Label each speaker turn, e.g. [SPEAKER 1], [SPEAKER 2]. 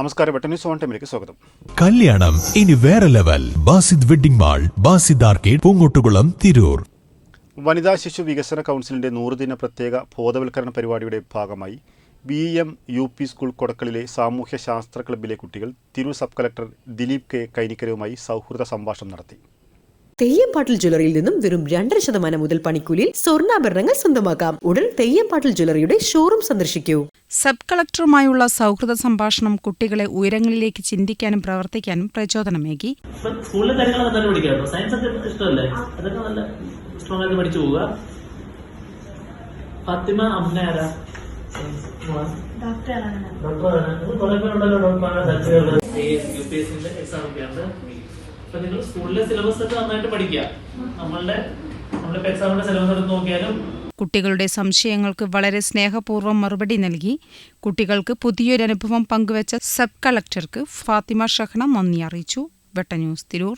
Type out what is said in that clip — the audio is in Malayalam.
[SPEAKER 1] നമസ്കാരം. വെട്ട ന്യൂസ് ഓൺ ടൈമിലേക്ക് സ്വാഗതം.
[SPEAKER 2] കല്യാണം. ഇനി വേറെ level. Basid wedding mall Basid arcade Poongottukulam Tirur.
[SPEAKER 1] വനിതാ ശിശു വികസന കൗൺസിലിന്റെ നൂറുദിന പ്രത്യേക ബോധവൽക്കരണ പരിപാടിയുടെ ഭാഗമായി B M U P school കൊടക്കളിലെ സാമൂഹ്യ ശാസ്ത്ര ക്ലബ്ബിലെ കുട്ടികൾ തിരു സബ് കലക്ടർ ദിലീപ് കെ കൈനിക്കരവുമായി സൗഹൃദ സംഭാഷണം നടത്തി.
[SPEAKER 3] തെയ്യംപാട്ടിൽ ജ്വല്ലറിയിൽ നിന്നും വെറും രണ്ടര ശതമാനം മുതൽ പണിക്കൂലിയിൽ സ്വർണാഭരണങ്ങൾ സ്വന്തമാക്കാം. ഉടൻ തെയ്യംപാട്ടിൽ ജ്വല്ലറിയുടെ ഷോറൂം സന്ദർശിക്കൂ.
[SPEAKER 4] സബ് കളക്ടറുമായുള്ള സൗഹൃദ സംഭാഷണം കുട്ടികളെ ഉയരങ്ങളിലേക്ക് ചിന്തിക്കാനും പ്രവർത്തിക്കാനും പ്രചോദനമേകി.
[SPEAKER 5] സ്കൂളിലെ കാര്യങ്ങളൊക്കെ തന്നെ പഠിക്കാം സയൻസ് ഒക്കെ ഇഷ്ടമല്ലേ? അതൊക്കെ നല്ല സ്ട്രോങ് ആയിട്ട് പഠിച്ചു പോവുക ഫാത്തിമ അമ്മ ആരാ? ഡോക്ടറാണ് നിങ്ങൾ കുറെ പേരുണ്ടല്ലോ ഡോക്ടറാണ് യു പി എസ് എക്സാം ഒക്കെ ഉണ്ട് അപ്പൊ നിങ്ങൾ സ്കൂളിലെ സിലബസ് ഒക്കെ നന്നായിട്ട് പഠിക്കുക. നമ്മളുടെ നമ്മളിപ്പോ എക്സാമിന്റെ സിലബസ് എടുത്ത് നോക്കിയാലും
[SPEAKER 4] കുട്ടികളുടെ സംശയങ്ങൾക്ക് വളരെ സ്നേഹപൂർവം മറുപടി നൽകി. കുട്ടികൾക്ക് പുതിയൊരനുഭവം പങ്കുവച്ച സബ് കളക്ടർക്ക് ഫാത്തിമ ഷഹ്ന നന്ദി അറിയിച്ചു. വെട്ടന്യൂസ് തിരൂർ.